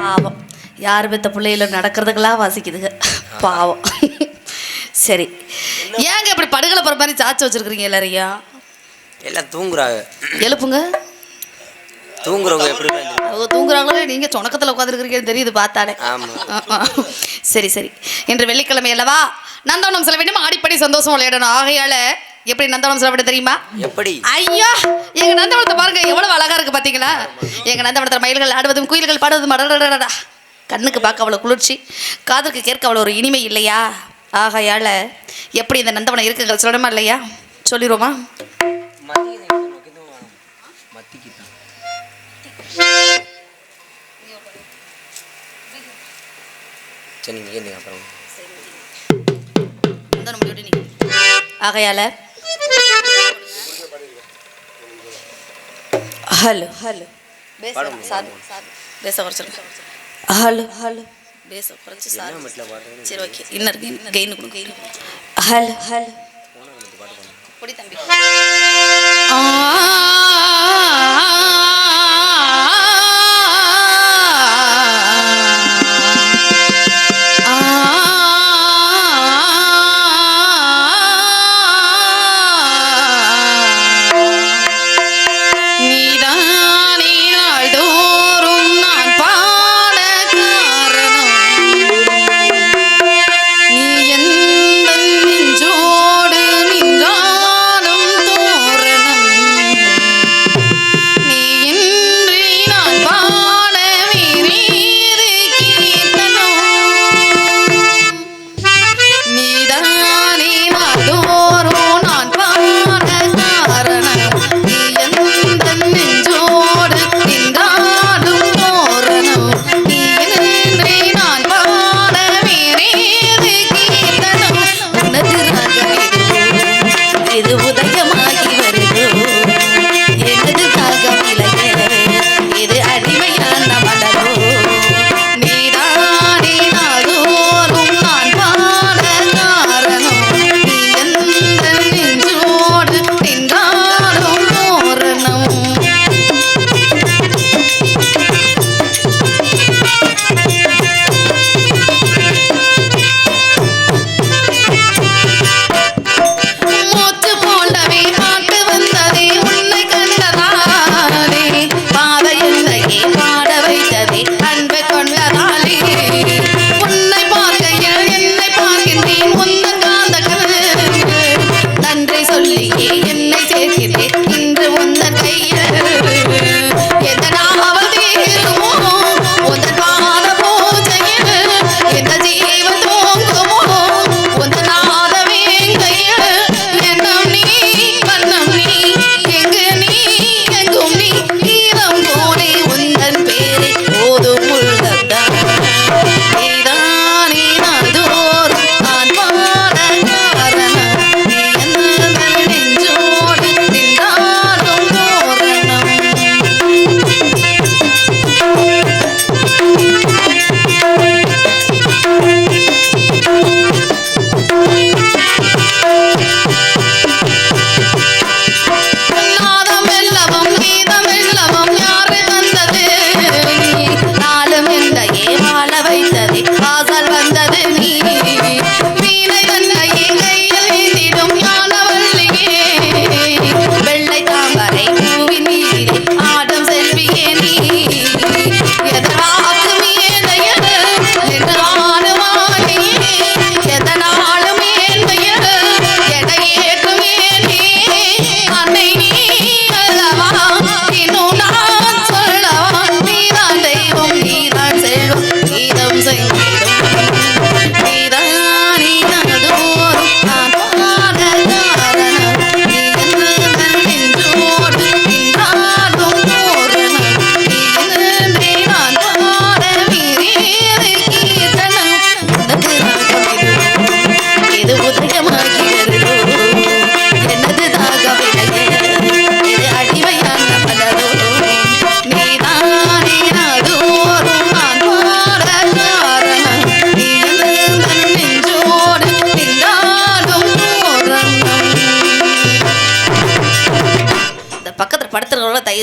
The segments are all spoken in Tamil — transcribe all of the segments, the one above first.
பாவம். யார் பெத்த பிள்ளையில நடக்கிறதுக்கெல்லாம் வாசிக்குதுங்க. பாவம். சரி. ஏங்க இப்படி படுகளை போகிற மாதிரி சாச்சு வச்சிருக்கிறீங்க எல்லாரையும்? எல்லாம் தூங்குறாங்க. எழுப்புங்க. தூங்குறவங்க எப்படி அவங்க தூங்குறாங்களோ நீங்கள் சொணக்கத்தில் உட்காந்துருக்கிறீங்கன்னு தெரியுது பார்த்தாலே. சரி சரி. இன்று வெள்ளிக்கிழமை அல்லவா? நந்தவனம் செல்ல வேண்டும் அடிப்படை சந்தோஷம் விளையாடணும். ஆகையால் எப்படி நந்தவனம் சொல்லப்பட தெரியுமா? எப்படி? ஐயோ எங்க நந்தவனத்தை பாருங்க எவ்வளவு அழகா இருக்கு பாத்தீங்களா? எங்க நந்தவனத்தில் மயில்கள் ஆடுவதும் குயில்கள் பாடுவதும் அடடடடா கண்ணுக்கு பார்க்க அவ்வளோ குளிர்ச்சி காதுக்கு கேட்க அவ்வளோ ஒரு இனிமை இல்லையா? ஆகையால எப்படி இந்த நந்தவனம் இருக்குங்க சொல்லணுமா இல்லையா? சொல்லிடுவோமா ஆகையால હલો હલો બેસો સારું સારું બેસો குறைச்சிருங்க ஹலோ ஹலோ பேச குறைச்சி சாரு சரி ஓகே இன்னர் கெயின் கெயின் கொடுங்க ஹலோ தம்பி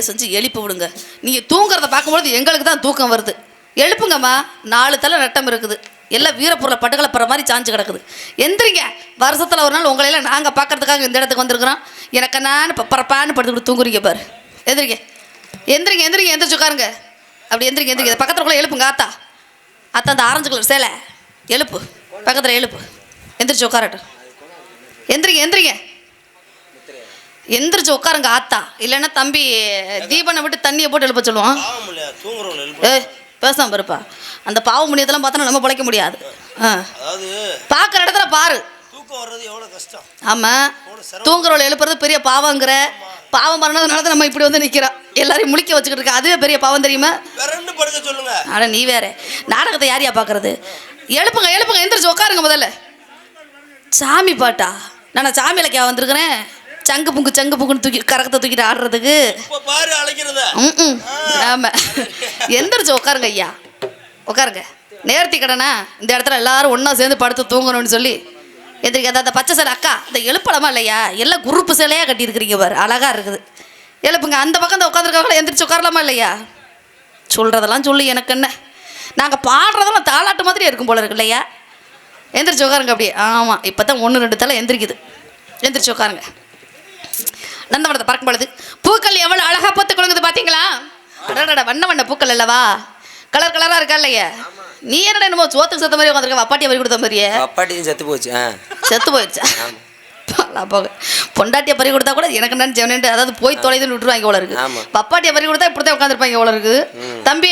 செஞ்சு எழுப்பி விடுங்க. நீங்கள் தூங்குறத பார்க்கும்பொழுது எங்களுக்கு தான் தூக்கம் வருது. எழுப்புங்கம்மா நாலு தலை நட்டம் இருக்குது. எல்லாம் வீரப்பொருளை பட்டுக்களை போகிற மாதிரி சாஞ்சு கிடக்குது. எந்திரிங்க. வருஷத்தில் ஒரு நாள் உங்களையெல்லாம் நாங்கள் பார்க்கறதுக்காக இந்த இடத்துக்கு வந்திருக்கிறோம். எனக்கு நான் இப்போ பரப்பான்னு படுத்துக்கிட்டு தூங்குறீங்க பாரு. எந்திரிங்க. எந்திரிங்க எந்திரிங்க எந்திரிச்சு உட்காருங்க. அப்படி எந்திரிங்க எந்திரிங்க. பக்கத்துக்குள்ளே எழுப்புங்க ஆத்தா. அத்தா அந்த ஆரஞ்சு கலர் சேலை. எழுப்பு. பக்கத்தில் எழுப்பு. எந்திரிச்சு உட்காரட்டும். எந்திரிங்க எந்திரிங்க. எந்திரிச்சு உட்காருங்க ஆத்தா. இல்லைன்னா தம்பி தீபனை விட்டு தண்ணியை போட்டு எழுப்ப சொல்லுவான். ஏய் பேசாம இருப்பா. அந்த பாவ முடியதெல்லாம் பார்த்தா நம்ம பிழைக்க முடியாது. பார்க்குற இடத்துல பாரு. ஆமாம் தூங்குறவளை எழுப்புறது பெரிய பாவங்கிற. பாவம் பண்ணதுனால தான் நம்ம இப்படி வந்து நிற்கிறோம் எல்லாரையும் முழிக்க வச்சுக்கிட்டு இருக்கோம் அதுவே பெரிய பாவம் தெரியுமா? அட நீ வேற. நாடகத்தை யாரையா பார்க்கறது? எழுப்புங்க எழுப்புங்க எந்திரிச்சு உட்காருங்க முதல்ல. சாமி பாட்டா? நான் சாமி இலக்கியா வந்திருக்கிறேன். சங்கு புங்கு சங்கு புங்குன்னு தூக்கி கரகத்தை தூக்கிட்டு ஆடுறதுக்கு. பாரு அழைக்கிறத. ம் ஆமாம் எந்திரிச்சு உட்காருங்க ஐயா. உட்காருங்க நேர்த்தி கடனா? இந்த இடத்துல எல்லாரும் ஒன்றா சேர்ந்து படுத்து தூங்கணும்னு சொல்லி எந்திரிக்க அந்த- பச்சை சேலை அக்கா இந்த எழுப்பலமா இல்லையா? எல்லாம் குரூப்பு சேலையாக கட்டியிருக்கிறீங்க பாரு. அழகா இருக்குது. எழுப்புங்க. அந்த பக்கம் இந்த உட்காந்துருக்காங்களா எந்திரிச்சு உட்காரலாமா இல்லையா? சொல்கிறதெல்லாம் சொல்லி எனக்கு என்ன? நாங்கள் பாடுறதெல்லாம் தாலாட்டு மாதிரி இருக்கும் போல இருக்கு இல்லையா? எந்திரிச்சு உட்காருங்க அப்படியே. ஆமாம் இப்போ தான் ஒன்று ரெண்டு தலை எந்திரிக்குது. எந்திரிச்சு உட்காருங்க நந்தவனத்தை பார்க்கும் பொழுது பூக்கள் எவ்வளோ அழகாக பூத்து கொடுக்குது பார்த்தீங்களா வண்ண வண்ண பூக்கள் அல்லவா? கலர் கலராக இருக்கா இல்லையா? நீ என்னடா என்னமோ சோத்துக்கு சத்த மாதிரி உட்காந்துருக்க அப்பாட்டியை வரி கொடுத்த மாதிரியே? அப்பாட்டியும் செத்து போச்சு செத்து போயிடுச்சா? போக பொண்டாட்டியை பறி கொடுத்தா கூட எனக்கு நான் ஜெவனேன்ட்டு அதாவது போய் தொலைதுன்னு விட்டுருவாங்க இவ்வளோ இருக்கு. பப்பாட்டியை பறி கொடுத்தா இப்படி தான் உட்காந்துருப்பாங்க இவ்வளோ இருக்கு தம்பி.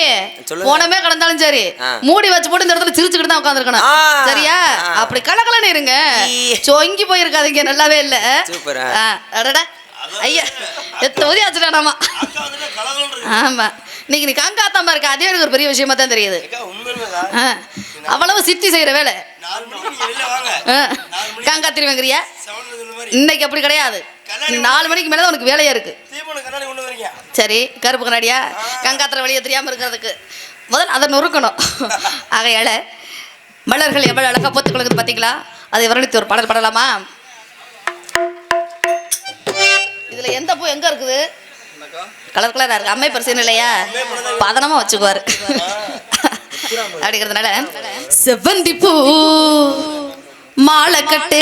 போனமே கடந்தாலும் சரி. மூடி வச்சு போட்டு இந்த இடத்துல சிரிச்சுக்கிட்டு தான் உட்காந்துருக்கணும். சரியா. அப்படி கலகலன்னு இருங்க. சொங்கி போயிருக்காதீங்க நல்லாவே இல்லை. ஆ. அடடா ஐயா எத்த உதவி ஆச்சுடானாமா அக்கா வந்துட்டு கலகலன்னு இருக்கு. ஆமா. இன்னைக்கு நீ கங்காத்தாம இருக்க அதே எனக்கு ஒரு பெரிய விஷயமா தான் தெரியுது. அவ்வளவு சித்தி செய்யற வேலை. கங்கா திருவங்கிறியா இன்னைக்கு அப்படி கிடையாது. நாலு மணிக்கு மேலே உனக்கு வேலையா இருக்கு. சரி கருப்பு கண்ணாடியா? கங்காத்திர வெளியே தெரியாமல் இருக்கிறதுக்கு. முதல்ல அதை நொறுக்கணும். ஆகையால மலர்கள் எவ்வளோ அழகாக பொத்து கொடுக்குது பார்த்தீங்களா அதை வர்ணித்து ஒரு பாடல் பாடலாமா? இதில் எந்த பூ எங்கே இருக்குது? கலர் கலராக இருக்கு. அம்மை பரிசீலனை இல்லையா? பதனமாக வச்சுக்குவார். அப்படிங்கிறதுனால செவ்வந்தி பூ மாலை கட்டு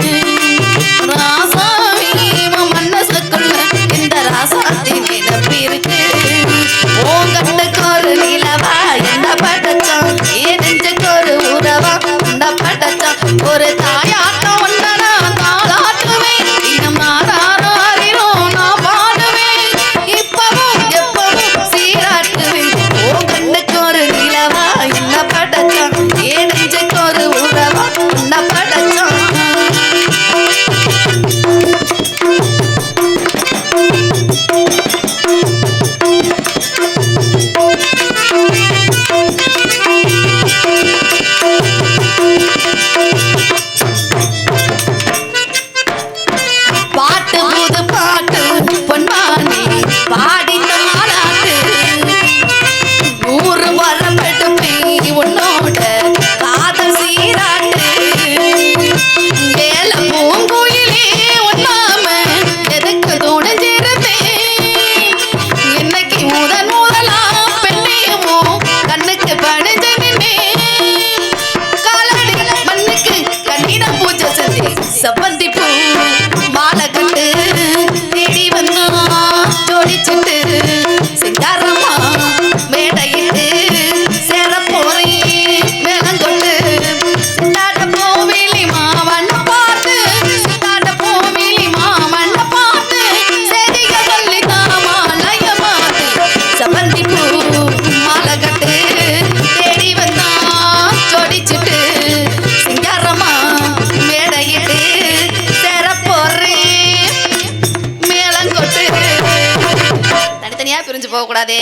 பிரிஞ்சு போகக்கூடாது.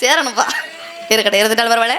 சேரணும்ப்பா இருக்கட்டும் இருந்துட்டால் பரவாயில்ல.